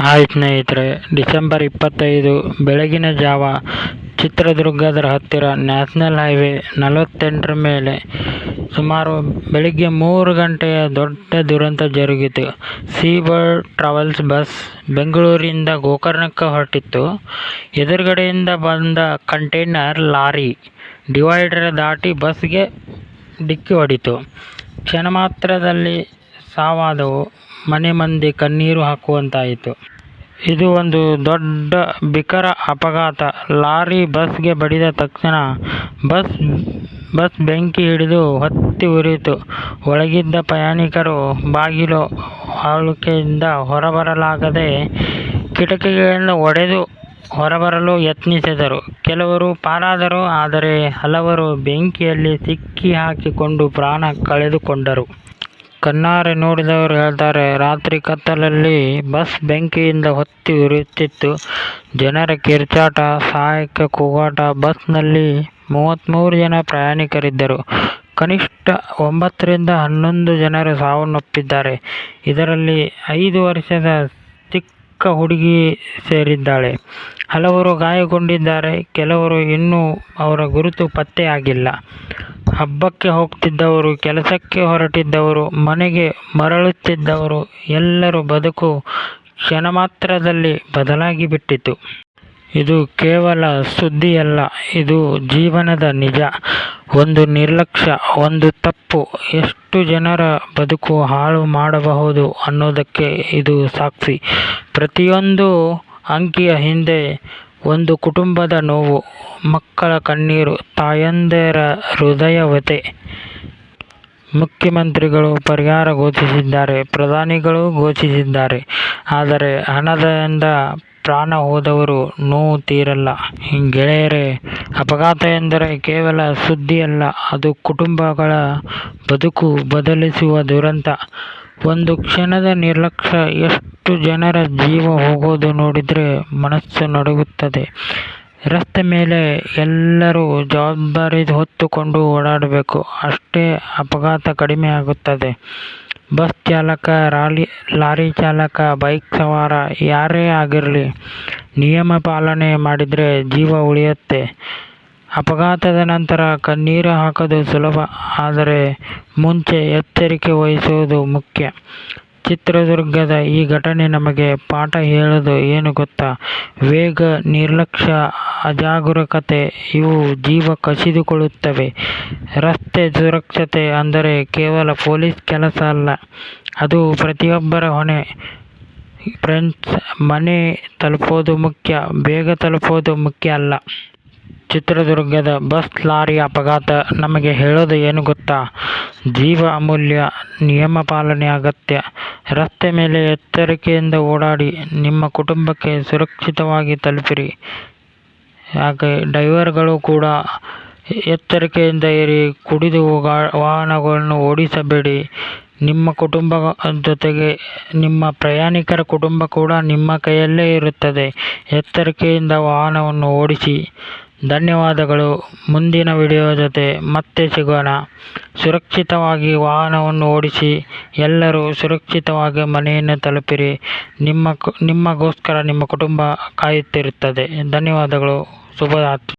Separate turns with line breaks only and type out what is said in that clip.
Hi ಸ್ನೇಹಿತರೆ December ಇಪ್ಪತ್ತೈದು, ಬೆಳಗಿನ ಜಾವ, ಚಿತ್ರದುರ್ಗದ ಹತ್ತಿರ ನ್ಯಾಷನಲ್ ಹೈವೇ ನಲವತ್ತೆಂಟರ ಮೇಲೆ ಸುಮಾರು ಬೆಳಿಗ್ಗೆ ಮೂರು ಗಂಟೆಯ ದೊಡ್ಡ ದುರಂತ ಜರುಗಿತು. ಸೀ ಬರ್ಡ್ ಟ್ರಾವೆಲ್ಸ್ ಬಸ್ ಬೆಂಗಳೂರಿಂದ ಗೋಕರ್ಣಕ್ಕೆ ಹೊರಟಿತ್ತು. ಎದುರುಗಡೆಯಿಂದ ಬಂದ ಕಂಟೈನರ್ ಲಾರಿ ಡಿವೈಡರ್ ದಾಟಿ ಬಸ್ಗೆ ಡಿಕ್ಕಿ ಹೊಡಿತು. ಕ್ಷಣ ಮಾತ್ರದಲ್ಲಿ ಸಾವಾದವು. ಮನೆ ಮಂದಿ ಕಣ್ಣೀರು ಹಾಕುವಂತಾಯಿತು. ಇದು ಒಂದು ದೊಡ್ಡ ಭೀಕರ ಅಪಘಾತ. ಲಾರಿ ಬಸ್ಗೆ ಬಡಿದ ತಕ್ಷಣ ಬಸ್ ಬಸ್ ಬೆಂಕಿ ಹಿಡಿದು ಹೊತ್ತಿ ಉರಿಯಿತು. ಒಳಗಿದ್ದ ಪ್ರಯಾಣಿಕರು ಬಾಗಿಲು ಹಾಳುಕೆಯಿಂದ ಹೊರಬರಲಾಗದೆ ಕಿಟಕಿಗಳನ್ನು ಒಡೆದು ಹೊರಬರಲು ಯತ್ನಿಸಿದರು. ಕೆಲವರು ಪಾರಾದರು, ಆದರೆ ಹಲವರು ಬೆಂಕಿಯಲ್ಲಿ ಸಿಕ್ಕಿಹಾಕಿಕೊಂಡು ಪ್ರಾಣ ಕಳೆದುಕೊಂಡರು. ಕಣ್ಣಾರೆ ನೋಡಿದವರು ಹೇಳ್ತಾರೆ, ರಾತ್ರಿ ಕತ್ತಲಲ್ಲಿ ಬಸ್ ಬೆಂಕಿಯಿಂದ ಹೊತ್ತಿ ಉರಿಯುತ್ತಿತ್ತು. ಜನರ ಕಿರುಚಾಟ, ಸಹಾಯಕ ಕೂಗಾಟ, ಬಸ್ನಲ್ಲಿ ಮೂವತ್ತ್ಮೂರು ಜನ ಪ್ರಯಾಣಿಕರಿದ್ದರು. ಕನಿಷ್ಠ ಒಂಬತ್ತರಿಂದ ಹನ್ನೊಂದು ಜನರು ಸಾವನ್ನಪ್ಪಿದ್ದಾರೆ ಇದರಲ್ಲಿ ಐದು ವರ್ಷದ ಚಿಕ್ಕ ಹುಡುಗಿ ಸೇರಿದ್ದಾಳೆ. ಹಲವರು ಗಾಯಗೊಂಡಿದ್ದಾರೆ. ಕೆಲವರು ಇನ್ನೂ ಅವರ ಗುರುತು ಪತ್ತೆಯಾಗಿಲ್ಲ ಹಬ್ಬಕ್ಕೆ ಹೋಗ್ತಿದ್ದವರು, ಕೆಲಸಕ್ಕೆ ಹೊರಟಿದ್ದವರು, ಮನೆಗೆ ಮರಳುತ್ತಿದ್ದವರು, ಎಲ್ಲರೂ ಬದುಕು ಬದಲಾಗಿ ಬಿಟ್ಟಿತು. ಇದು ಕೇವಲ ಸುದ್ದಿಯಲ್ಲ, ಇದು ಜೀವನದ ನಿಜ. ಒಂದು ನಿರ್ಲಕ್ಷ್ಯ, ಒಂದು ತಪ್ಪು. ಎಷ್ಟು ಜನರ ಬದುಕು ಹಾಳು ಮಾಡಬಹುದು ಅನ್ನೋದಕ್ಕೆ ಇದು ಸಾಕ್ಷಿ. ಪ್ರತಿಯೊಂದು ಅಂಕಿಯ ಹಿಂದೆ ಒಂದು ಕುಟುಂಬದ ನೋವು, ಮಕ್ಕಳ ಕಣ್ಣೀರು, ತಾಯಂದಿರ ಹೃದಯವತೆ ಮುಖ್ಯಮಂತ್ರಿಗಳು ಪರಿಹಾರ ಘೋಷಿಸಿದ್ದಾರೆ, ಪ್ರಧಾನಿಗಳು ಘೋಷಿಸಿದ್ದಾರೆ, ಆದರೆ ಹಣದಿಂದ ಪ್ರಾಣ ಹೋದವರು ನೋವು ತೀರಲ್ಲ. ಗೆಳೆಯರೇ ಅಪಘಾತ ಎಂದರೆ ಕೇವಲ ಸುದ್ದಿಯಲ್ಲ, ಅದು ಕುಟುಂಬಗಳ ಬದುಕು ಬದಲಿಸುವ ದುರಂತ. ಒಂದು ಕ್ಷಣದ ನಿರ್ಲಕ್ಷ್ಯ, ಎಷ್ಟು ಜನರ ಜೀವ ಹೋಗೋದು ನೋಡಿದರೆ ಮನಸ್ಸು ನಡುಗುತ್ತದೆ. ರಸ್ತೆ ಮೇಲೆ ಎಲ್ಲರೂ ಜವಾಬ್ದಾರಿ ಹೊತ್ತುಕೊಂಡು ಓಡಾಡಬೇಕು, ಅಷ್ಟೇ ಅಪಘಾತ ಕಡಿಮೆ ಆಗುತ್ತದೆ. ಬಸ್ ಚಾಲಕ, ರಾಲಿ, ಲಾರಿ ಚಾಲಕ, ಬೈಕ್ ಸವಾರ ಯಾರೇ ಆಗಿರಲಿ, ನಿಯಮ ಪಾಲನೆ ಮಾಡಿದರೆ ಜೀವ ಉಳಿಯುತ್ತೆ. ಅಪಘಾತದ ನಂತರ ಕಣ್ಣೀರು ಹಾಕೋದು ಸುಲಭ, ಆದರೆ ಮುಂಚೆ ಎಚ್ಚರಿಕೆ ವಹಿಸುವುದು ಮುಖ್ಯ. ಚಿತ್ರದುರ್ಗದ ಈ ಘಟನೆ ನಮಗೆ ಪಾಠ ಹೇಳೋದು ಏನು ಗೊತ್ತಾ? ವೇಗ, ನಿರ್ಲಕ್ಷ್ಯ, ಅಜಾಗರೂಕತೆ ಇವು ಜೀವ ಕಸಿದುಕೊಳ್ಳುತ್ತವೆ. ರಸ್ತೆ ಸುರಕ್ಷತೆ ಅಂದರೆ ಕೇವಲ ಪೊಲೀಸ್ ಕೆಲಸ ಅಲ್ಲ, ಅದು ಪ್ರತಿಯೊಬ್ಬರ ಹೊಣೆ. ಫ್ರೆಂಡ್ಸ್, ಮನೆ ತಲುಪೋದು ಮುಖ್ಯ, ಬೇಗ ತಲುಪೋದು ಮುಖ್ಯ ಅಲ್ಲ. ಚಿತ್ರದುರ್ಗದ ಬಸ್ ಲಾರಿ ಅಪಘಾತ ನಮಗೆ ಹೇಳೋದು ಏನು ಗೊತ್ತಾ? ಜೀವ ಅಮೂಲ್ಯ ನಿಯಮ ಪಾಲನೆ ಅಗತ್ಯ. ರಸ್ತೆ ಮೇಲೆ ಎಚ್ಚರಿಕೆಯಿಂದ ಓಡಾಡಿ ನಿಮ್ಮ ಕುಟುಂಬಕ್ಕೆ ಸುರಕ್ಷಿತವಾಗಿ ತಲುಪಿರಿ. ಹಾಗೆ ಡ್ರೈವರ್ಗಳು ಕೂಡ ಎಚ್ಚರಿಕೆಯಿಂದ ಇರಿ, ಕುಡಿದು ವಾಹನಗಳನ್ನು ಓಡಿಸಬೇಡಿ. ನಿಮ್ಮ ಕುಟುಂಬ ಜೊತೆಗೆ ನಿಮ್ಮ ಪ್ರಯಾಣಿಕರ ಕುಟುಂಬ ಕೂಡ ನಿಮ್ಮ ಕೈಯಲ್ಲೇ ಇರುತ್ತದೆ. ಎಚ್ಚರಿಕೆಯಿಂದ ವಾಹನವನ್ನು ಓಡಿಸಿ. ಧನ್ಯವಾದಗಳು. ಮುಂದಿನ ವಿಡಿಯೋ ಜೊತೆ ಮತ್ತೆ ಸಿಗೋಣ. ಸುರಕ್ಷಿತವಾಗಿ ವಾಹನವನ್ನು ಓಡಿಸಿ ಎಲ್ಲರೂ ಸುರಕ್ಷಿತವಾಗಿ ಮನೆಯನ್ನು ತಲುಪಿರಿ. ನಿಮ್ಮ ನಿಮ್ಮಗೋಸ್ಕರ ನಿಮ್ಮ ಕುಟುಂಬ ಕಾಯುತ್ತಿರುತ್ತದೆ. ಧನ್ಯವಾದಗಳು. ಶುಭರಾತ್ರಿ